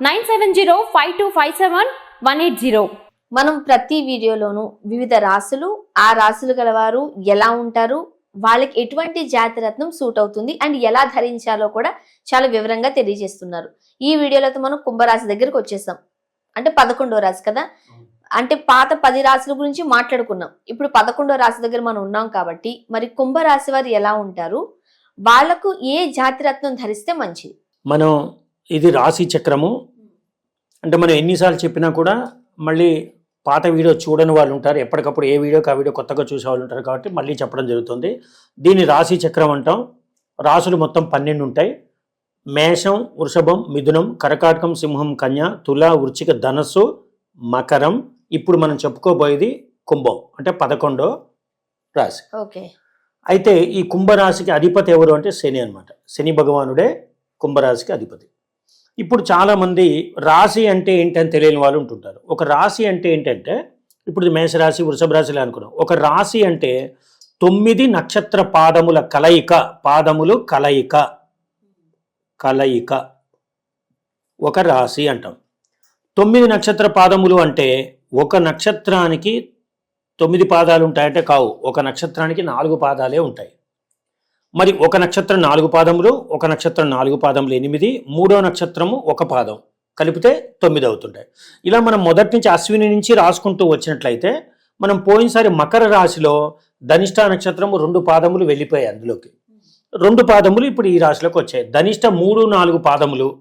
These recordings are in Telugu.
nine seven zero five two five seven one eight zero. మనం ప్రతి వీడియోలోనూ వివిధ రాసులు ఆ రాసులు గలవారు ఎలా ఉంటారు వాళ్ళకి ఎటువంటి జాతి రత్నం సూట్ అవుతుంది అండ్ ఎలా ధరించాలో కూడా చాలా వివరంగా తెలియజేస్తున్నారు. ఈ వీడియోలతో మనం కుంభరాశి దగ్గరికి వచ్చేసాం. అంటే పదకొండో రాశి కదా? అంటే పాత పది రాశుల గురించి మాట్లాడుకున్నాం. ఇప్పుడు పదకొండో రాశి దగ్గర మనం ఉన్నాం కాబట్టి మరి కుంభరాశి వారు ఎలా ఉంటారు? వాళ్ళకు ఏ జాతి రత్నం ధరిస్తే మంచిది? మనం ఇది రాశి చక్రము. అంటే మనం ఎన్నిసార్లు చెప్పినా కూడా మళ్ళీ పాత వీడియో చూడని వాళ్ళు ఉంటారు. ఎప్పటికప్పుడు ఏ వీడియోకి ఆ వీడియో కొత్తగా చూసే వాళ్ళు ఉంటారు కాబట్టి మళ్ళీ చెప్పడం జరుగుతుంది. దీన్ని రాశి చక్రం అంటాం. రాసులు మొత్తం పన్నెండు ఉంటాయి. మేషం వృషభం మిథునం కరకాటకం సింహం కన్య తుల వృచ్చిక ధనస్సు మకరం. ఇప్పుడు మనం చెప్పుకోబోయేది కుంభం అంటే పదకొండో రాశి. ఓకే. అయితే ఈ కుంభరాశికి అధిపతి ఎవరు అంటే శని అన్నమాట. శని భగవానుడే కుంభరాశికి అధిపతి. ఇప్పుడు చాలామంది రాశి అంటే ఏంటని తెలియని వాళ్ళు ఉంటుంటారు. ఒక రాశి అంటే ఏంటంటే ఇప్పుడు మేషరాశి వృషభ రాశిలో అనుకున్నాం. ఒక రాశి అంటే తొమ్మిది నక్షత్ర పాదముల కలయిక పాదములు కలయిక కలయిక. ఒక రాశి అంటాం. తొమ్మిది నక్షత్ర పాదములు అంటే ఒక నక్షత్రానికి తొమ్మిది పాదాలు ఉంటాయంటే కావు. ఒక నక్షత్రానికి నాలుగు పాదాలే ఉంటాయి. మరి ఒక నక్షత్రం నాలుగు పాదములు ఒక నక్షత్రం నాలుగు పాదములు ఎనిమిది మూడో నక్షత్రము ఒక పాదం కలిపితే తొమ్మిది అవుతుంటాయి. ఇలా మనం మొదటి నుంచి అశ్విని నుంచి రాసుకుంటూ వచ్చినట్లయితే మనం పోయినసారి మకర రాశిలో ధనిష్ట నక్షత్రము రెండు పాదములు వెళ్ళిపోయాయి అందులోకి. రెండు పాదములు ఇప్పుడు ఈ రాశిలోకి వచ్చాయి. ధనిష్ట మూడు నాలుగు పాదములు.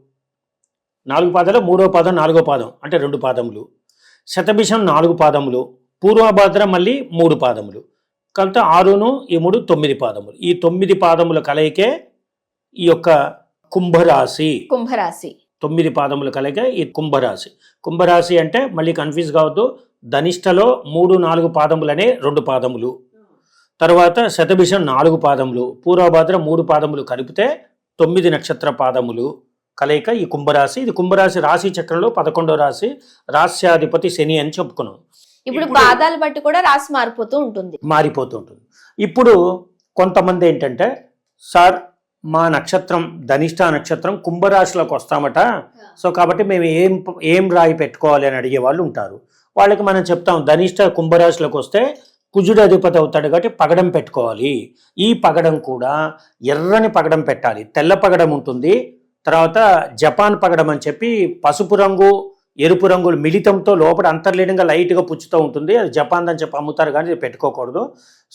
నాలుగు పాదాలు మూడో పాదం నాలుగో పాదం అంటే రెండు పాదములు. శతభిషం నాలుగు పాదములు. పూర్వభద్ర మళ్ళీ మూడు పాదములు. కలితే ఆరును ఈ మూడు తొమ్మిది పాదములు. ఈ తొమ్మిది పాదముల కలయికే ఈ యొక్క కుంభరాశి. కుంభరాశి. తొమ్మిది పాదముల కలయిక ఈ కుంభరాశి. కుంభరాశి అంటే మళ్ళీ కన్ఫ్యూజ్ కావద్దు. ధనిష్టలో మూడు నాలుగు పాదములనే రెండు పాదములు. తర్వాత శతభిషం నాలుగు పాదములు. పూర్వభద్ర మూడు పాదములు కలిపితే తొమ్మిది నక్షత్ర పాదములు కలయిక ఈ కుంభరాశి. ఇది కుంభరాశి రాశి చక్రంలో పదకొండో రాశి. రాస్యాధిపతి శని అని చెప్పుకున్నాం. ఇప్పుడు పాదాలు బట్టి కూడా రాసి మారిపోతూ ఉంటుంది. మారిపోతుంటుంది ఇప్పుడు కొంతమంది ఏంటంటే సార్ మా నక్షత్రం ధనిష్ట నక్షత్రం కుంభరాశిలోకి వస్తామట. సో కాబట్టి మేము ఏం ఏం రాయి పెట్టుకోవాలి అని అడిగే వాళ్ళు ఉంటారు. వాళ్ళకి మనం చెప్తాం ధనిష్ట కుంభరాశిలోకి వస్తే కుజుడు అధిపతి అవుతాడు కాబట్టి పగడం పెట్టుకోవాలి. ఈ పగడం కూడా ఎర్రని పగడం పెట్టాలి. తెల్ల పగడం ఉంటుంది. తర్వాత జపాన్ పగడం అని చెప్పి పసుపు రంగు ఎరుపు రంగులు మిళితంతో లోపల అంతర్లీనంగా లైట్గా పుచ్చుతూ ఉంటుంది. అది జపాన్ అని చెప్పి అమ్ముతారు కానీ పెట్టుకోకూడదు.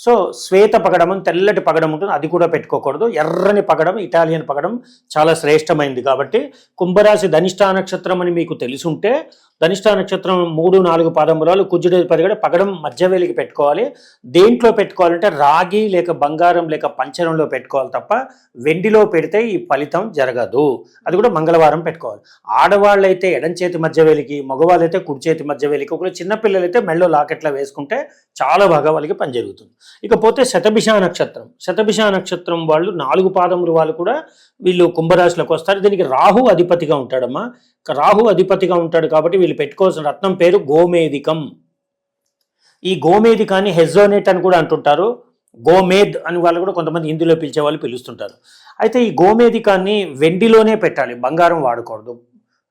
సో శ్వేత పగడం తెల్లటి పగడం ఉంటుంది. అది కూడా పెట్టుకోకూడదు. ఎర్రని పగడం ఇటాలియన్ పగడం చాలా శ్రేష్టమైంది కాబట్టి కుంభరాశి ధనిష్టా నక్షత్రం అని మీకు తెలుసుంటే ధనిష్టా నక్షత్రం మూడు నాలుగు పాదంబరాలు కుజుడు పరిగడ పగడం మధ్యవేలికి పెట్టుకోవాలి. దేంట్లో పెట్టుకోవాలంటే రాగి లేక బంగారం లేక పంచరంలో పెట్టుకోవాలి తప్ప వెండిలో పెడితే ఈ ఫలితం జరగదు. అది కూడా మంగళవారం పెట్టుకోవాలి. ఆడవాళ్ళైతే ఎడం చేతి మధ్యవేలికి మగవాళ్ళైతే కుడి చేతి మధ్యవేలికి ఒకవేళ చిన్నపిల్లలైతే మెళ్ళో లాకెట్లో వేసుకుంటే చాలా బాగా వాళ్ళకి పని జరుగుతుంది. ఇకపోతే శతభిష నక్షత్రం. శతభిష నక్షత్రం వాళ్ళు నాలుగు పాదములు వాళ్ళు కూడా వీళ్ళు కుంభరాశిలోకి వస్తారు. దీనికి రాహు అధిపతిగా ఉంటాడమ్మా. రాహు అధిపతిగా ఉంటాడు కాబట్టి వీళ్ళు పెట్టుకోవాల్సిన రత్నం పేరు గోమేదికం ఈ గోమేదికాన్ని హెజోనేట్ అని కూడా అంటుంటారు. గోమేద్ అని వాళ్ళు కూడా కొంతమంది హిందీలో పిలిచే వాళ్ళు పిలుస్తుంటారు. అయితే ఈ గోమేదికాన్ని వెండిలోనే పెట్టాలి. బంగారం వాడకూడదు.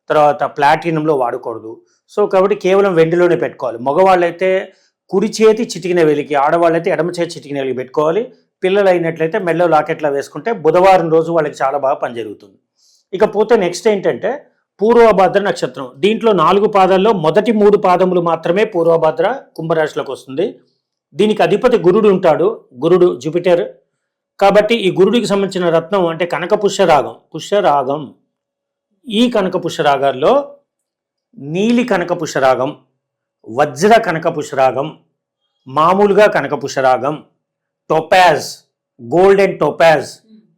తర్వాత ప్లాటినంలో వాడకూడదు. సో కాబట్టి కేవలం వెండిలోనే పెట్టుకోవాలి. మగవాళ్ళైతే కుడి చేతి చిటికిన వెలికి ఆడవాళ్ళైతే ఎడమ చేతి చిటికిన వెలికి పెట్టుకోవాలి. పిల్లలు అయినట్లయితే మెల్లో లాకెట్లా వేసుకుంటే బుధవారం రోజు వాళ్ళకి చాలా బాగా పని జరుగుతుంది. ఇకపోతే నెక్స్ట్ ఏంటంటే పూర్వభద్ర నక్షత్రం. దీంట్లో నాలుగు పాదాల్లో మొదటి మూడు పాదములు మాత్రమే పూర్వభద్ర కుంభరాశిలోకి వస్తుంది. దీనికి అధిపతి గురుడు ఉంటాడు. గురుడు జూపిటర్. కాబట్టి ఈ గురుడికి సంబంధించిన రత్నం అంటే కనక పుష్యరాగం పుష్యరాగం ఈ కనక పుష్యరాగాల్లో నీలి కనక పుష్యరాగం వజ్ర కనకపుష్రాగం మామూలుగా కనక topaz topaz gold and topaz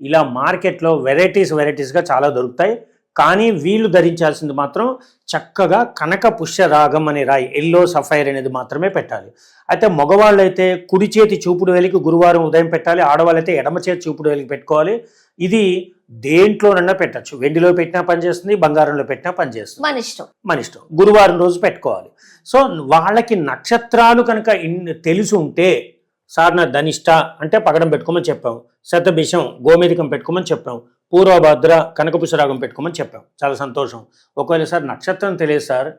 ఇలా మార్కెట్లో వెరైటీస్ వెరైటీస్గా చాలా దొరుకుతాయి. కానీ వీళ్ళు ధరించాల్సింది మాత్రం చక్కగా కనక పుష్యరాగం అనే రాయి ఎల్లో సఫైర్ అనేది మాత్రమే పెట్టాలి. అయితే మగవాళ్ళు అయితే కుడి చేతి చూపుడు వేలికి గురువారం ఉదయం పెట్టాలి ఆడవాళ్ళైతే ఎడమ చేతి చూపుడు వేలికి పెట్టుకోవాలి. ఇది దేంట్లోనన్నా పెట్టచ్చు. వెండిలో పెట్టినా పనిచేస్తుంది బంగారంలో పెట్టినా పనిచేస్తుంది మన ఇష్టం. మన ఇష్టం. గురువారం రోజు పెట్టుకోవాలి. సో వాళ్ళకి నక్షత్రాలు కనుక తెలిసి ఉంటే సార్ నా ధనిష్ట అంటే పగడం పెట్టుకోమని చెప్పాం. శతభిషం గోమేధికం పెట్టుకోమని చెప్పాం. పూర్వభద్ర కనకపుషరాగం పెట్టుకోమని చెప్పాం. చాలా సంతోషం. ఒకవేళ సార్ నక్షత్రం తెలియదు సార్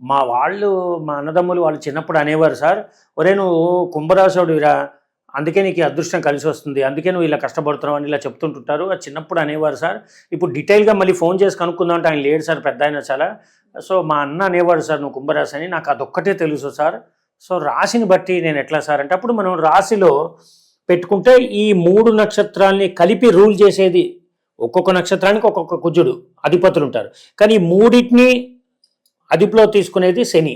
మా వాళ్ళు మా అన్నదమ్ములు వాళ్ళు చిన్నప్పుడు అనేవారు సార్ ఒరే నువ్వు కుంభరాశుడిరా అందుకే నీకు అదృష్టం కలిసి వస్తుంది. అందుకే నువ్వు ఇలా కష్టపడుతున్నావు అని ఇలా చెప్తుంటుంటారు. అది చిన్నప్పుడు అనేవారు సార్. ఇప్పుడు డీటెయిల్గా మళ్ళీ ఫోన్ చేసి కనుక్కుందాం అంటే ఆయన లేడు సార్ పెద్ద ఆయన చాలా. సో మా అన్న అనేవాడు సార్ నువ్వు కుంభరాశి అని. నాకు అదొక్కటే తెలుసు సార్. సో రాశిని బట్టి నేను ఎట్లా సార్ అంటే అప్పుడు మనం రాశిలో పెట్టుకుంటే ఈ మూడు నక్షత్రాల్ని కలిపి రూల్ చేసేది ఒక్కొక్క నక్షత్రానికి ఒక్కొక్క కుజుడు అధిపతులు ఉంటారు. కానీ ఈ మూడింటిని అదుపులో తీసుకునేది శని.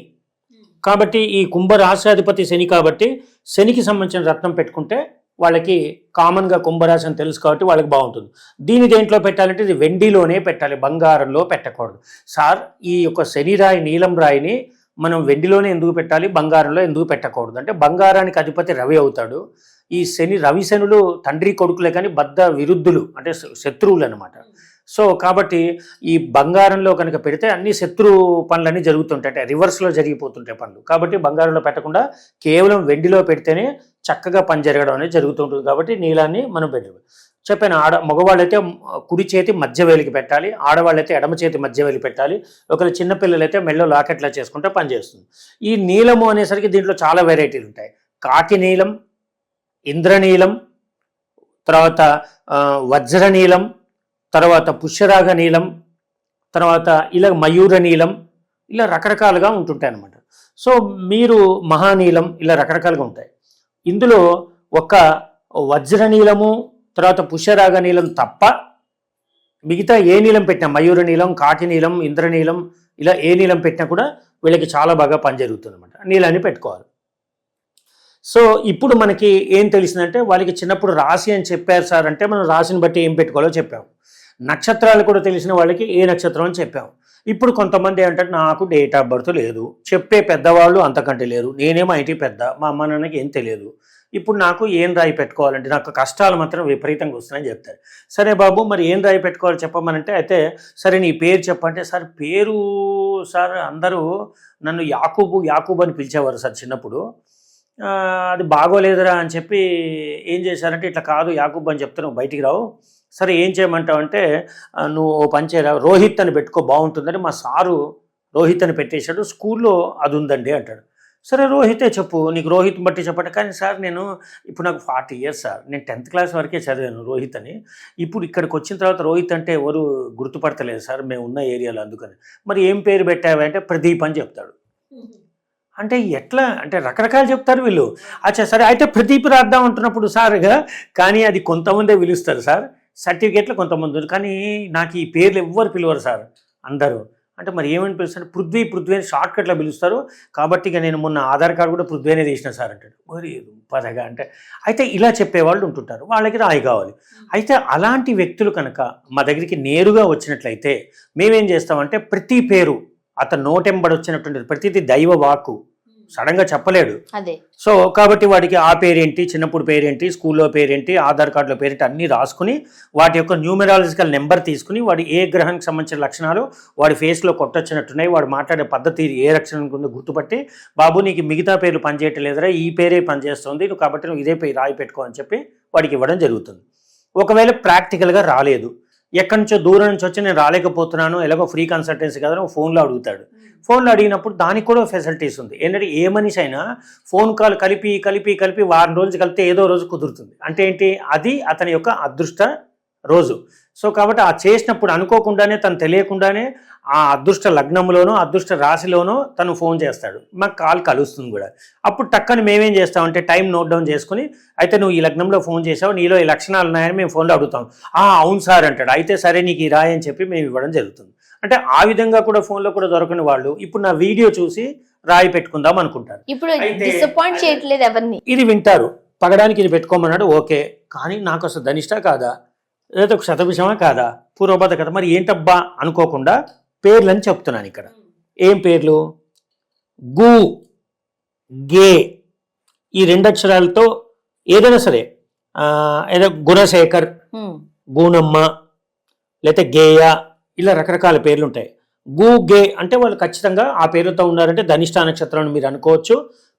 కాబట్టి ఈ కుంభరాశాధిపతి శని కాబట్టి శనికి సంబంధించిన రత్నం పెట్టుకుంటే వాళ్ళకి కామన్గా కుంభరాశి అని తెలుసు కాబట్టి వాళ్ళకి బాగుంటుంది. దీని దేంట్లో పెట్టాలంటే ఇది వెండిలోనే పెట్టాలి బంగారంలో పెట్టకూడదు. సార్ ఈ యొక్క శనిరాయి నీలం రాయిని మనం వెండిలోనే ఎందుకు పెట్టాలి బంగారంలో ఎందుకు పెట్టకూడదు? అంటే బంగారానికి అధిపతి రవి అవుతాడు. ఈ శని రవి శనులు తండ్రి కొడుకులే కానీ బద్ద విరుద్ధులు అంటే శత్రువులు అనమాట సో కాబట్టి ఈ బంగారంలో కనుక పెడితే అన్ని శత్రు పనులన్నీ జరుగుతుంటాయి. అంటే రివర్స్లో జరిగిపోతుంటాయి పనులు. కాబట్టి బంగారంలో పెట్టకుండా కేవలం వెండిలో పెడితేనే చక్కగా పని జరగడం అనేది జరుగుతుంటుంది. కాబట్టి నీలాన్ని మనం పెట్టాలి చెప్పాను ఆడ మగవాళ్ళైతే కుడి చేతి మధ్య వేలికి పెట్టాలి. ఆడవాళ్ళైతే ఎడమ చేతి మధ్య వేలికి పెట్టాలి. ఒకవేళ చిన్నపిల్లలైతే మెళ్ళో లాకెట్లా చేసుకుంటే పనిచేస్తుంది ఈ నీలము అనేసరికి దీంట్లో చాలా వెరైటీలు ఉంటాయి. కాకి నీలం ఇంద్రనీలం తర్వాత వజ్రనీలం వజ్ర నీలం తర్వాత పుష్యరాగ నీలం తర్వాత ఇలా మయూర నీలం ఇలా రకరకాలుగా ఉంటుంటాయి అన్నమాట. సో మీరు మహానీలం ఇలా రకరకాలుగా ఉంటాయి. ఇందులో ఒక వజ్ర నీలము తర్వాత పుష్యరాగ నీలం తప్ప మిగతా ఏ నీలం పెట్టినా మయూర నీలం కాకి నీలం ఇంద్రనీలం ఇలా ఏ నీలం పెట్టినా కూడా వీళ్ళకి చాలా బాగా పని జరుగుతుంది అనమాట నీలాన్ని పెట్టుకోవాలి. సో ఇప్పుడు మనకి ఏం తెలిసిందంటే వాళ్ళకి చిన్నప్పుడు రాశి అని చెప్పారు సార్ అంటే మనం రాశిని బట్టి ఏం పెట్టుకోవాలో చెప్పాము. నక్షత్రాలు కూడా తెలిసిన వాళ్ళకి ఏ నక్షత్రం అని చెప్పాం. ఇప్పుడు కొంతమంది ఏంటంటే నాకు డేట్ ఆఫ్ బర్త్ లేదు. చెప్పే పెద్దవాళ్ళు అంతకంటే లేరు. నేనేమో ఐటీ పెద్ద. మా అమ్మ నాన్నకి ఏం తెలియదు. ఇప్పుడు నాకు ఏం రాయి పెట్టుకోవాలంటే నాకు కష్టాలు మాత్రం విపరీతంగా వస్తున్నాయని చెప్తారు. సరే బాబు మరి ఏం రాయి పెట్టుకోవాలి చెప్పమనంటే అయితే సరే నీ పేరు చెప్పంటే సార్ పేరు సార్ అందరూ నన్ను యాకూబు యాకూబు అని పిలిచేవారు సార్ చిన్నప్పుడు. అది బాగోలేదురా అని చెప్పి ఏం చేశారంటే ఇట్లా కాదు యాకూబ్ అని చెప్తే నువ్వు బయటికి రావు. సరే ఏం చేయమంటావంటే నువ్వు ఓ పని చేయరా రోహిత్ అని పెట్టుకో బాగుంటుందని మా సారు రోహిత్ అని పెట్టేశాడు స్కూల్లో అది ఉందండి అంటాడు. సరే రోహితే చెప్పు నీకు రోహిత్ బట్టి చెప్పండి. కానీ సార్ నేను ఇప్పుడు నాకు ఫార్టీ ఇయర్స్ సార్ నేను టెన్త్ క్లాస్ వరకే చదివాను రోహిత్ అని ఇప్పుడు ఇక్కడికి వచ్చిన తర్వాత రోహిత్ అంటే ఎవరు గుర్తుపడతలేదు సార్ మేము ఉన్న ఏరియాలో అందుకని. మరి ఏం పేరు పెట్టావంటే ప్రదీప్ అని చెప్తాడు. అంటే ఎట్లా? అంటే రకరకాలు చెప్తారు వీళ్ళు. అచ్చా సరే అయితే ప్రదీప్ రాద్దాం అంటున్నప్పుడు సార్గా కానీ అది కొంతమందే పిలుస్తారు సార్. సర్టిఫికేట్లు కొంతమంది కానీ నాకు ఈ పేర్లు ఎవ్వరు పిలవరు సార్ అందరూ. అంటే మరి ఏమని పిలుస్తారు? పృథ్వీ పృథ్వీ అని షార్ట్ కట్లో పిలుస్తారు. కాబట్టి ఇక నేను మొన్న ఆధార్ కార్డు కూడా పృథ్వీ అనే తీసిన సార్ అంటాడు. మరి పదగా అంటే. అయితే ఇలా చెప్పేవాళ్ళు ఉంటుంటారు. వాళ్ళకి రాయి కావాలి. అయితే అలాంటి వ్యక్తులు కనుక మా దగ్గరికి నేరుగా వచ్చినట్లయితే మేమేం చేస్తామంటే ప్రతి పేరు అతను నోటెంబడి వచ్చినటువంటి ప్రతిది దైవ వాక్కు సడన్గా చెప్పలేడు. అదే. సో కాబట్టి వాడికి ఆ పేరేంటి చిన్నప్పుడు పేరేంటి స్కూల్లో పేరేంటి ఆధార్ కార్డులో పేరేంటి అన్నీ రాసుకుని వాటి యొక్క న్యూమెరాలజికల్ నెంబర్ తీసుకుని వాడి ఏ గ్రహానికి సంబంధించిన లక్షణాలు వాడి ఫేస్లో కొట్టొచ్చినట్టున్నాయి వాడు మాట్లాడే పద్ధతి ఏ లక్షణం ఉందో గుర్తుపట్టి బాబు నీకు మిగతా పేర్లు పనిచేయటం లేదురా ఈ పేరే పనిచేస్తుంది నువ్వు కాబట్టి నువ్వు ఇదే పేరు రాయి పెట్టుకో అని చెప్పి వాడికి ఇవ్వడం జరుగుతుంది. ఒకవేళ ప్రాక్టికల్గా రాలేదు ఎక్కడి నుంచో దూరం నుంచి వచ్చి నేను రాలేకపోతున్నాను ఎలాగో ఫ్రీ కన్సల్టెన్సీ కదా ఫోన్లో అడుగుతాడు. ఫోన్లో అడిగినప్పుడు దానికి కూడా ఫెసిలిటీస్ ఉంది. ఏంటంటే ఏ మనిషి అయినా ఫోన్ కాల్ కలిపి కలిపి కలిపి వారం రోజులు కలిపితే ఏదో రోజు కుదురుతుంది. అంటే ఏంటి? అది అతని యొక్క అదృష్ట రోజు. సో కాబట్టి ఆ చేసినప్పుడు అనుకోకుండానే తను తెలియకుండానే ఆ అదృష్ట లగ్నంలోనో అదృష్ట రాశిలోనో తను ఫోన్ చేస్తాడు. మాకు కాల్ కలుస్తుంది కూడా. అప్పుడు టక్కని మేమేం చేస్తామంటే టైం నోట్ డౌన్ చేసుకుని అయితే నువ్వు ఈ లగ్నంలో ఫోన్ చేసావు నీలో ఈ లక్షణాలు ఉన్నాయని మేము ఫోన్లో అడుగుతాం. ఆ అవును సార్ అంటాడు. అయితే సరే నీకు ఈ రాయి అని చెప్పి మేము ఇవ్వడం జరుగుతుంది. అంటే ఆ విధంగా కూడా ఫోన్లో కూడా దొరకని వాళ్ళు ఇప్పుడు నా వీడియో చూసి రాయి పెట్టుకుందాం అనుకుంటారు. ఇప్పుడు డిసప్పాయింట్ చేయట్లేదు ఎవరిని? ఇది వింటారు. పగడానికి ఇది పెట్టుకోమన్నాడు ఓకే. కానీ నాకు అసలు ధనిష్ట కాదా? లేదా ఒక శతభిషమా కాదా? పూర్వబద్ధ కదా మరి ఏంటబ్బా? అనుకోకుండా పేర్లని చెప్తున్నాను ఇక్కడ. ఏం పేర్లు? గు గే. ఈ రెండు అక్షరాలతో ఏదైనా సరే ఏదో గుణశేఖర్. గూనమ్మ లేకపోతే గేయ ఇలా రకరకాల పేర్లు ఉంటాయి. గు గే అంటే వాళ్ళు ఖచ్చితంగా ఆ పేరుతో ఉన్నారంటే ధనిష్ట నక్షత్రం మీరు అనుకోవచ్చు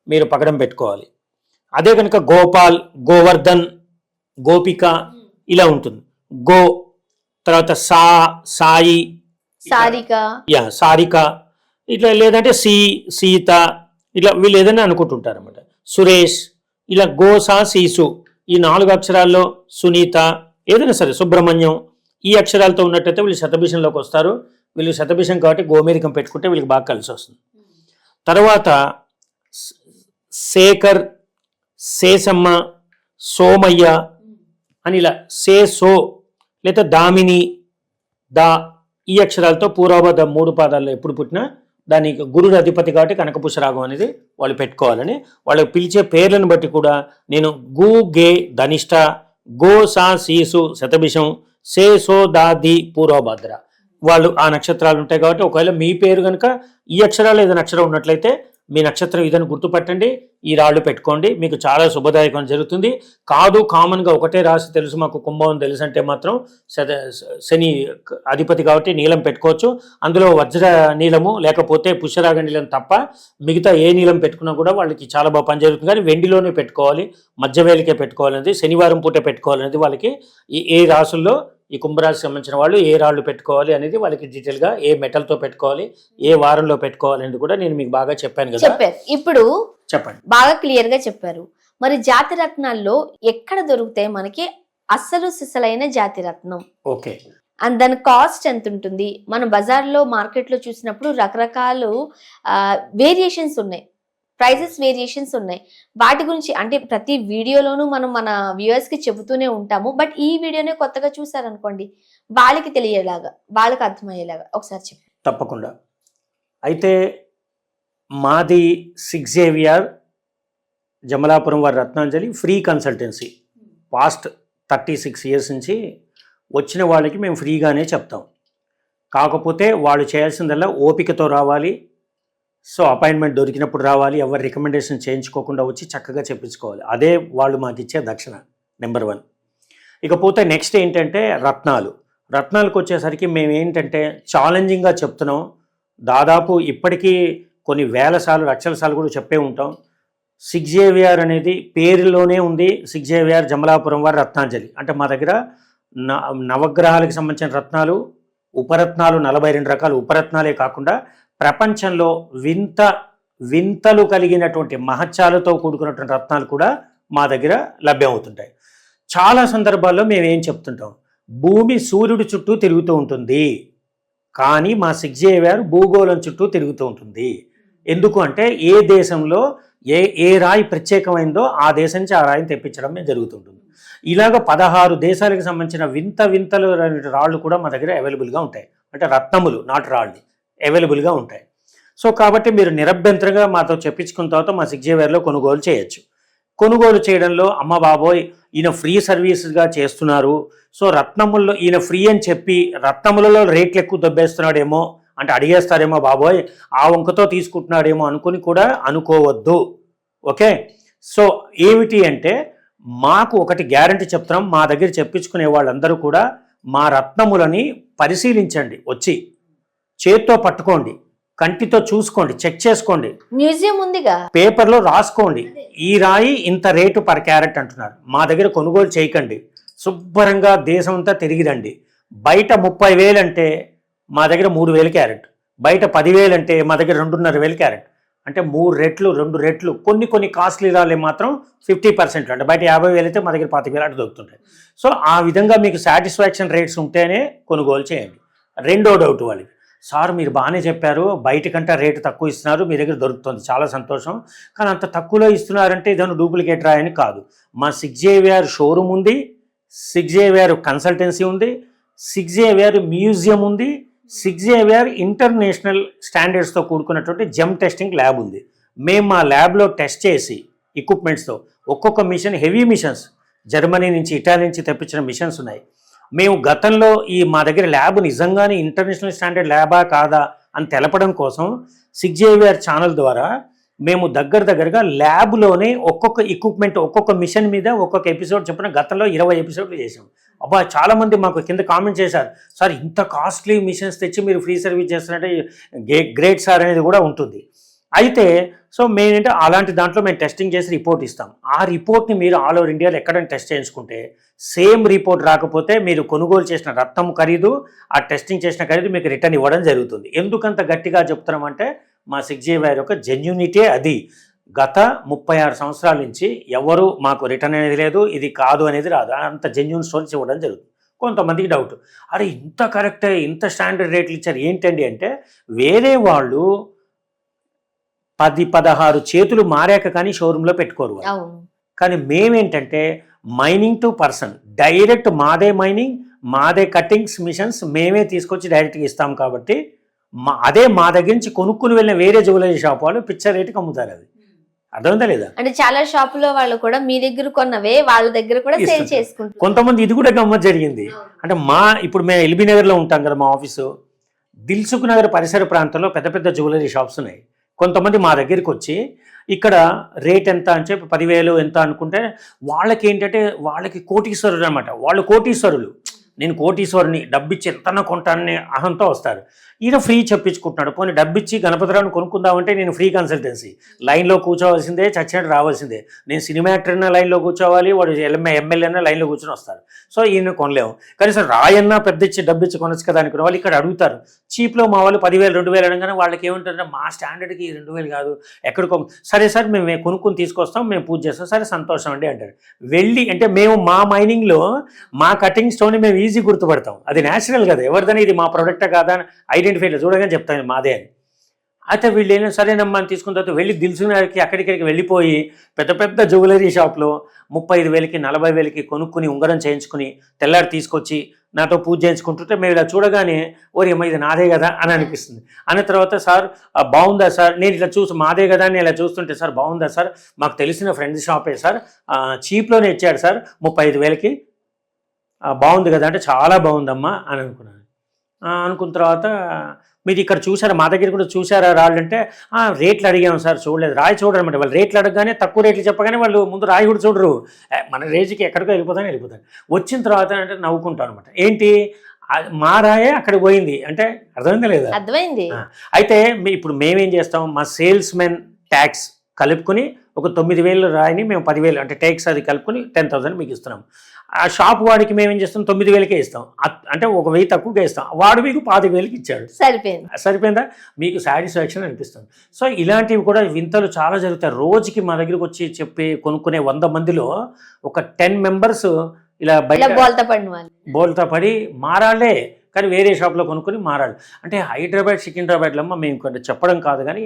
మీరు పగడం పెట్టుకోవాలి. అదే కనుక గోపాల్ గోవర్ధన్ గోపిక ఇలా ఉంటుంది. గో తర్వాత సా సాయి సారిక. యా సారిక. ఇట్లా లేదంటే సి సీత ఇట్లా వీళ్ళు ఏదైనా అనుకుంటుంటారు అనమాట సురేష్ ఇలా గోసా సీసు ఈ నాలుగు అక్షరాల్లో సునీత ఏదైనా సరే సుబ్రహ్మణ్యం ఈ అక్షరాలతో ఉన్నట్టయితే వీళ్ళు శతభిషంలోకి వస్తారు. వీళ్ళు శతభిషం కాబట్టి గోమేరికం పెట్టుకుంటే వీళ్ళకి బాగా కలిసి వస్తుంది. తర్వాత శేఖర్ శేషమ్మ సోమయ్య అని ఇలా సే సో లేదా దామిని దా ఈ అక్షరాలతో పూర్వబద్ధ మూడు పాదాల్లో ఎప్పుడు పుట్టినా దానికి గురుడు అధిపతి కాబట్టి కనకపుషరాగం అనేది వాళ్ళు పెట్టుకోవాలని వాళ్ళు పిలిచే పేర్లను బట్టి కూడా నేను గు గే ధనిష్ట గో సా సీసు శతభిషం సే సో దా ది పూర్వభద్ర. వాళ్ళు ఆ నక్షత్రాలు ఉంటాయి కాబట్టి ఒకవేళ మీ పేరు కనుక ఈ అక్షరాలు ఏదైనా అక్షరం ఉన్నట్లయితే మీ నక్షత్రం ఇదని గుర్తుపట్టండి. ఈ రాళ్ళు పెట్టుకోండి. మీకు చాలా శుభదాయకం జరుగుతుంది. కాదు కామన్గా ఒకటే రాశి తెలుసు మాకు కుంభం తెలుసు అంటే మాత్రం శని అధిపతి కాబట్టి నీలం పెట్టుకోవచ్చు. అందులో వజ్ర నీలము లేకపోతే పుష్యరాగ నీలం తప్ప మిగతా ఏ నీలం పెట్టుకున్నా కూడా వాళ్ళకి చాలా బాగా పనిచేస్తుంది కానీ వెండిలోనే పెట్టుకోవాలి మధ్యవేలికే పెట్టుకోవాలనేది శనివారం పూట పెట్టుకోవాలనేది వాళ్ళకి ఏ రాసుల్లో ఈ కుంభరాశి సంబంధించిన వాళ్ళు ఏ రాళ్ళు పెట్టుకోవాలి అనేది వాళ్ళకి డీటెయిల్గా ఏ మెటల్తో పెట్టుకోవాలి ఏ వారంలో పెట్టుకోవాలి అనేది కూడా నేను మీకు బాగా చెప్పాను కదా. చెప్పారు. ఇప్పుడు చెప్పండి. బాగా క్లియర్గా చెప్పారు. మరి జాతి రత్నాల్లో ఎక్కడ దొరుకుతాయి మనకి? అస్సలు సిసలైన జాతి రత్నం. ఓకే. అండ్ దాని కాస్ట్ ఎంత ఉంటుంది? మన బజార్లో మార్కెట్లో చూసినప్పుడు రకరకాలు వేరియేషన్స్ ఉన్నాయి. ప్రైజెస్ వేరియేషన్స్ ఉన్నాయి. వాటి గురించి అంటే ప్రతి వీడియోలోనూ మనం మన వ్యూవర్స్కి చెబుతూనే ఉంటాము. బట్ ఈ వీడియోనే కొత్తగా చూసారనుకోండి వాళ్ళకి తెలియేలాగా వాళ్ళకి అర్థమయ్యేలాగా. ఒకసారి చెప్పి. తప్పకుండా. అయితే మాది సిక్స్ జేవియర్ జమలాపురం వారి Ratnanjali free consultancy. Past thirty six years నుంచి వచ్చిన వాళ్ళకి మేము ఫ్రీగానే చెప్తాం. కాకపోతే వాళ్ళు చేయాల్సిందల్లా ఓపికతో రావాలి సో అపాయింట్మెంట్ దొరికినప్పుడు రావాలి. ఎవరు రికమెండేషన్ చేయించుకోకుండా వచ్చి చక్కగా చెప్పించుకోవాలి. అదే వాళ్ళు మాకు ఇచ్చే దక్షిణ నెంబర్ వన్. ఇకపోతే నెక్స్ట్ ఏంటంటే రత్నాలు. రత్నాలకు వచ్చేసరికి మేము ఏంటంటే ఛాలెంజింగ్గా చెప్తున్నాం. దాదాపు ఇప్పటికీ కొన్ని వేల సార్లు లక్షల సార్లు కూడా చెప్పే ఉంటాం. సిగ్జేవిఆర్ అనేది పేరులోనే ఉంది. సిగ్జేవిఆర్ జమలాపురం వారి రత్నాంజలి. అంటే మా దగ్గర న నవగ్రహాలకు సంబంధించిన రత్నాలు ఉపరత్నాలు నలభై రెండు రకాల. ఉపరత్నాలే కాకుండా ప్రపంచంలో వింత వింతలు కలిగినటువంటి మహత్యాలతో కూడుకున్నటువంటి రత్నాలు కూడా మా దగ్గర లభ్యమవుతుంటాయి. చాలా సందర్భాల్లో మేము ఏం చెప్తుంటాం? భూమి సూర్యుడి చుట్టూ తిరుగుతూ ఉంటుంది. కానీ మా సిగ్జేవిఆర్ భూగోళం చుట్టూ తిరుగుతూ ఉంటుంది. ఎందుకు అంటే ఏ దేశంలో ఏ ఏ రాయి ప్రత్యేకమైందో ఆ దేశం నుంచి ఆ రాయిని తెప్పించడమే జరుగుతుంటుంది. ఇలాగ పదహారు దేశాలకు సంబంధించిన వింత వింతలు రాళ్ళు కూడా మా దగ్గర అవైలబుల్గా ఉంటాయి. అంటే రత్నములు నాటు రాళ్ళు. అవైలబుల్గా ఉంటాయి. సో కాబట్టి మీరు నిరభ్యంతరంగా మాతో చెప్పించుకున్న తర్వాత మా సిగ్జేవేర్లో కొనుగోలు చేయొచ్చు. కొనుగోలు చేయడంలో అమ్మ బాబోయ్ ఈయన ఫ్రీ సర్వీసెస్గా చేస్తున్నారు. సో రత్నముల్లో ఈయన ఫ్రీ అని చెప్పి రత్నములలో రేట్లు ఎక్కువ దొబ్బేస్తున్నాడేమో అంటే అడిగేస్తారేమో బాబోయ్ ఆ వంకతో తీసుకుంటున్నాడేమో అనుకుని కూడా అనుకోవద్దు. ఓకే? సో ఏమిటి అంటే మాకు ఒకటి గ్యారంటీ చెప్తున్నాం మా దగ్గర చెప్పించుకునే వాళ్ళందరూ కూడా మా రత్నములని పరిశీలించండి వచ్చి. చేత్తో పట్టుకోండి కంటితో చూసుకోండి చెక్ చేసుకోండి. మ్యూజియం ఉందిగా. పేపర్లో రాసుకోండి. ఈ రాయి ఇంత రేటు పర్ క్యారెట్ అంటున్నారు. మా దగ్గర కొనుగోలు చేయకండి. శుభ్రంగా దేశం అంతా తిరిగి రండి బయట ముప్పై వేలు అంటే మా దగ్గర మూడు వేలు క్యారెట్. బయట పదివేలు అంటే మా దగ్గర రెండున్నర వేలు క్యారెట్. అంటే మూడు రెట్లు రెండు రెట్లు కొన్ని కొన్ని కాస్ట్లీ రాలే మాత్రం ఫిఫ్టీ పర్సెంట్ అంటే బయట యాభై వేలు అయితే మా దగ్గర పాతిక వేలు అటు దొరుకుతుంటాయి. సో ఆ విధంగా మీకు సాటిస్ఫాక్షన్ రేట్స్ ఉంటేనే కొనుగోలు చేయండి. రెండో డౌట్ వాళ్ళకి. సార్ మీరు బాగానే చెప్పారు. బయట కంటే రేటు తక్కువ ఇస్తున్నారు. మీ దగ్గర దొరుకుతుంది. చాలా సంతోషం. కానీ అంత తక్కువలో ఇస్తున్నారంటే ఇదನ್ನು డూప్లికేట్ రాయని కాదు. మా సిక్స్ జేవిఆర్ షోరూమ్ ఉంది. సిక్స్ జేవిఆర్ కన్సల్టెన్సీ ఉంది. సిక్స్ జేవిఆర్ మ్యూజియం ఉంది. సిక్స్ జేవిఆర్ ఇంటర్నేషనల్ స్టాండర్డ్స్తో కూడుకున్నటువంటి జెమ్ టెస్టింగ్ ల్యాబ్ ఉంది. మేము మా ల్యాబ్లో టెస్ట్ చేసి ఎక్విప్మెంట్స్తో ఒక్కొక్క మిషన్ హెవీ మిషన్స్ జర్మనీ నుంచి ఇటాలీ నుంచి తెప్పించిన మిషన్స్ ఉన్నాయి. మేము గతంలో ఈ మా దగ్గర ల్యాబ్ నిజంగానే ఇంటర్నేషనల్ స్టాండర్డ్ ల్యాబా కాదా అని తెలపడం కోసం సిక్స్ జేవిఆర్ ఛానల్ ద్వారా మేము దగ్గర దగ్గరగా ల్యాబ్లోనే ఒక్కొక్క ఎక్విప్మెంట్ ఒక్కొక్క మిషన్ మీద ఒక్కొక్క ఎపిసోడ్ చెప్పిన గతంలో ఇరవై ఎపిసోడ్లు చేసాం అబ్బా చాలామంది మాకు కింద కామెంట్ చేశారు. సార్ ఇంత కాస్ట్లీ మిషన్స్ తెచ్చి మీరు ఫ్రీ సర్వీస్ చేస్తున్నట్టే గే- గ్రేట్ సార్ అనేది కూడా ఉంటుంది. అయితే సో మేమేంటే అలాంటి దాంట్లో మేము టెస్టింగ్ చేసి రిపోర్ట్ ఇస్తాం. ఆ రిపోర్ట్ని మీరు ఆల్ ఓవర్ ఇండియాలో ఎక్కడైనా టెస్ట్ చేయించుకుంటే సేమ్ రిపోర్ట్ రాకపోతే మీరు కొనుగోలు చేసిన రక్తం ఖరీదు ఆ టెస్టింగ్ చేసిన ఖరీదు మీకు రిటర్న్ ఇవ్వడం జరుగుతుంది. ఎందుకంత గట్టిగా చెప్తున్నామంటే మా సిక్స్ జీ వైర్ యొక్క జెన్యునిటీ అది. గత ముప్పై ఆరు సంవత్సరాల నుంచి ఎవరు మాకు రిటర్న్ అనేది లేదు ఇది కాదు అనేది రాదు. అంత జెన్యున్ స్టోన్స్ ఇవ్వడం జరుగుతుంది. కొంతమందికి డౌట్ అరే ఇంత కరెక్ట్ ఇంత స్టాండర్డ్ రేట్లు ఇచ్చారు. ఏంటండి అంటే వేరే వాళ్ళు పది పదహారు చేతులు మారాక కానీ షోరూంలో పెట్టుకోరు కానీ మేమేంటంటే మైనింగ్ టు పర్సన్ డైరెక్ట్ మాదే మైనింగ్ మాదే కటింగ్స్ మిషన్స్ మేమే తీసుకొచ్చి డైరెక్ట్గా ఇస్తాం కాబట్టి మా అదే మా దగ్గర నుంచి కొనుక్కుని వెళ్ళిన వేరే జ్యువెలరీ షాప్ వాళ్ళు పిక్చర్ రేటుకి అమ్ముతారు అది. అర్థమైందా లేదా? అంటే చాలా షాపులో వాళ్ళు కూడా మీ దగ్గర కొన్నవే వాళ్ళ దగ్గర కూడా సేల్. చేసుకుంటారు. కొంతమంది ఇది కూడా గమ్మత్ జరిగింది. అంటే మా ఇప్పుడు మేము ఎల్బీ నగర్లో ఉంటాం కదా మా ఆఫీసు దిల్సుఖ్ నగర్ పరిసర ప్రాంతంలో పెద్ద పెద్ద జ్యువెలరీ షాప్స్ ఉన్నాయి. కొంతమంది మా దగ్గరికి వచ్చి ఇక్కడ రేట్ ఎంత? అని చెప్పి పదివేలు ఎంత? అనుకుంటే వాళ్ళకి ఏంటంటే వాళ్ళకి కోటీశ్వరులు అనమాట వాళ్ళు కోటీశ్వరులు. నేను కోటీశ్వరుని డబ్బిచ్చి ఎంతన్నా కొంటానని అహంతో వస్తారు. ఈయన ఫ్రీ చెప్పించుకుంటున్నాడు. పోనీ డబ్బిచ్చి గణపతిరావుని కొనుక్కుందామంటే నేను ఫ్రీ కన్సల్టెన్సీ. లైన్లో కూర్చోవాల్సిందే చచ్చినట్టు రావాల్సిందే. నేను సినిమా యాక్టర్ అయినా లైన్లో కూర్చోవాలి వాడు ఎమ్మె ఎమ్మెల్యే అయినా లైన్లో కూర్చొని వస్తారు సో ఈయన కొనలేము. కనీసం రాయన్నా పెద్ద ఇచ్చి డబ్బు ఇచ్చి కొనొచ్చు కదా అనుకున్న వాళ్ళు ఇక్కడ అడుగుతారు. చీప్లో మా వాళ్ళు పదివేలు రెండు వేలు అనగానే వాళ్ళకి ఏమంటారంటే మా స్టాండర్డ్కి రెండు వేలు కాదు. ఎక్కడికో సరే సార్ మేము మేము తీసుకొస్తాం మేము పూజ చేస్తాం. సరే సంతోషం అండి అంటారు. వెళ్ళి అంటే మేము మా మైనింగ్లో మా కటింగ్ స్టోన్ మేము ఈజీ గుర్తుపడతాం. అది న్యాచురల్ కదా. ఎవరిదైనా ఇది మా ప్రొడక్టే కాదా అని ఐడెంటిఫై చూడగానే చెప్తాను మాదే అని. అయితే వీళ్ళు ఏమైనా సరేనమ్మా అని తీసుకున్న తర్వాత వెళ్ళి దిల్సుకున్నారికి అక్కడికి వెళ్ళిపోయి పెద్ద పెద్ద జ్యువెలరీ షాప్లో ముప్పై ఐదు వేలకి నలభై వేలకి కొనుక్కుని ఉంగరం చేయించుకుని తెల్లారి తీసుకొచ్చి నాతో పూజ చేయించుకుంటుంటే మేము ఇలా చూడగానే ఓరి అమ్మ ఇది నాదే కదా అని అనిపిస్తుంది. అన్న తర్వాత సార్ బాగుందా సార్? నేను ఇట్లా చూసి మాదే కదా అని ఇలా చూస్తుంటే సార్ బాగుందా సార్? మాకు తెలిసిన ఫ్రెండ్ షాపే సార్. చీప్లోనే ఇచ్చాడు సార్ ముప్పై ఐదు వేలకి. బాగుంది కదా అంటే చాలా బాగుందమ్మా అని అనుకున్నాను. అనుకున్న తర్వాత మీరు ఇక్కడ చూసారా మా దగ్గర కూడా చూసారా రాళ్ళు అంటే "ఆ, రేట్లు అడిగాము సార్ చూడలేదు. రాయి చూడరన్నమాట. వాళ్ళు రేట్లు అడగగానే తక్కువ రేట్లు చెప్పగానే వాళ్ళు ముందు రాయి కూడా చూడరు. "ఏ, మన రేంజ్కి ఎక్కడికో వెళ్ళిపోతాను వెళ్ళిపోతాను వచ్చిన తర్వాత అంటే నవ్వుకుంటాం అనమాట ఏంటి? మా రాయే అక్కడ పోయింది. అంటే అర్థమైందా లేదా? అర్థమైంది. అయితే మీ- ఇప్పుడు మేమేం చేస్తాం? మా సేల్స్ మెన్ ట్యాక్స్ కలుపుకొని ఒక తొమ్మిది వేలు రాయిని మేము పదివేలు అంటే ట్యాక్స్ అది కలుపుకొని టెన్ థౌసండ్ మీకు ఇస్తున్నాం. ఆ షాప్ వాడికి మేము ఏం చేస్తాం? తొమ్మిది వేలకే ఇస్తాం. అంటే ఒక వెయ్యి తక్కువగా ఇస్తాం. వాడు మీకు పాతిక వేలకి ఇచ్చాడు. సరిపోయింది. సరిపోయిందా? మీకు సాటిస్ఫాక్షన్ అనిపిస్తుంది. సో ఇలాంటివి కూడా వింతలు చాలా జరుగుతాయి. రోజుకి మా దగ్గరికి వచ్చి చెప్పి కొనుక్కునే వంద మందిలో ఒక టెన్ మెంబర్స్ ఇలా బయట బోల్తా పడి మారాలే కానీ వేరే షాప్లో కొనుక్కొని మారాలి అంటే హైదరాబాద్ సికింద్రాబాద్లో అమ్మ మేము ఇక్కడ చెప్పడం కాదు కానీ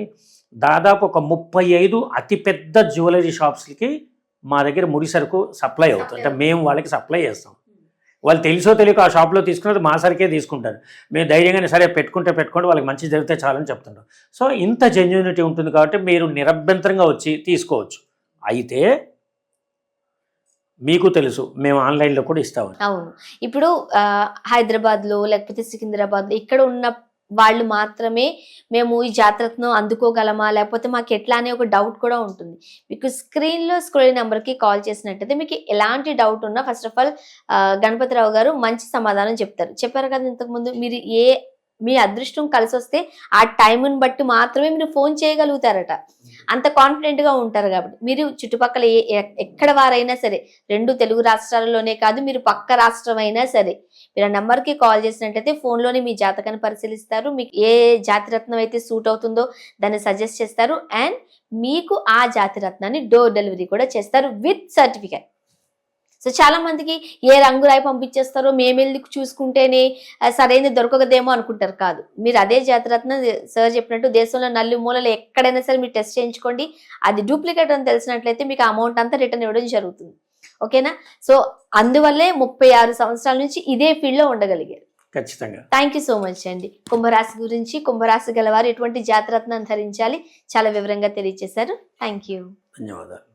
దాదాపు ఒక ముప్పై ఐదు అతిపెద్ద జ్యువెలరీ షాప్స్కి మా దగ్గర ముడి సరుకు సప్లై అవుతుంది. అంటే మేము వాళ్ళకి సప్లై చేస్తాం. వాళ్ళు తెలుసో తెలియక ఆ షాప్లో తీసుకున్నది మా సరికే తీసుకుంటారు. మేము ధైర్యంగానే సరే పెట్టుకుంటే పెట్టుకోండి వాళ్ళకి మంచి జరిగితే చాలని చెప్తుంటారు. సో ఇంత జెన్యూనిటీ ఉంటుంది కాబట్టి మీరు నిరభ్యంతరంగా వచ్చి తీసుకోవచ్చు. అయితే మీకు తెలుసు మేము ఆన్లైన్లో కూడా ఇస్తాము అవును. ఇప్పుడు హైదరాబాద్లో లేకపోతే సికింద్రాబాద్లో ఇక్కడ ఉన్న వాళ్ళు మాత్రమే మేము ఈ జాతరను అందుకోగలమా? లేకపోతే మాకు ఎట్లా అనే ఒక డౌట్ కూడా ఉంటుంది. మీకు స్క్రీన్లో స్క్రోల్ నెంబర్కి కాల్ చేసినట్టయితే మీకు ఎలాంటి డౌట్ ఉన్నా ఫస్ట్ ఆఫ్ ఆల్ గణపతిరావు గారు మంచి సమాధానం చెప్తారు. చెప్పారు కదా ఇంతకుముందు మీరు ఏ మీ అదృష్టం కలిసి వస్తే ఆ టైంని బట్టి మాత్రమే మీరు ఫోన్ చేయగలుగుతారట. అంత కాన్ఫిడెంట్గా ఉంటారు కాబట్టి. మీరు చుట్టుపక్కల ఏ ఎక్కడ వారైనా సరే రెండు తెలుగు రాష్ట్రాలలోనే కాదు మీరు పక్క రాష్ట్రం అయినా సరే మీరు ఆ కి కాల్ చేసినట్టయితే ఫోన్లోనే మీ జాతకాన్ని పరిశీలిస్తారు. మీకు ఏ జాతి రత్నం అయితే సూట్ అవుతుందో దాన్ని సజెస్ట్ చేస్తారు. అండ్ మీకు ఆ జాతి రత్నాన్ని డోర్ డెలివరీ కూడా చేస్తారు విత్ సర్టిఫికేట్ సో చాలా మందికి ఏ రంగు రాయి పంపించేస్తారో మేము వెళ్ళి చూసుకుంటేనే సరైనది దొరకదేమో అనుకుంటారు. కాదు. మీరు అదే జాతరత్న సార్ చెప్పినట్టు దేశంలో నల్లి మూలలు ఎక్కడైనా సరే మీరు టెస్ట్ చేయించుకోండి. అది డూప్లికేట్ అని తెలిసినట్లయితే మీకు అమౌంట్ అంతా రిటర్న్ ఇవ్వడం జరుగుతుంది. ఓకేనా? సో అందువల్లే ముప్పై ఆరు సంవత్సరాల నుంచి ఇదే ఫీల్డ్లో ఉండగలిగారు. ఖచ్చితంగా. థ్యాంక్ యూ సో మచ్ అండి. కుంభరాశి గురించి కుంభరాశి గలవారు ఎటువంటి జాతిరత్నాన్ని ధరించాలి చాలా వివరంగా తెలియజేశారు థ్యాంక్ యూ ధన్యవాదాలు.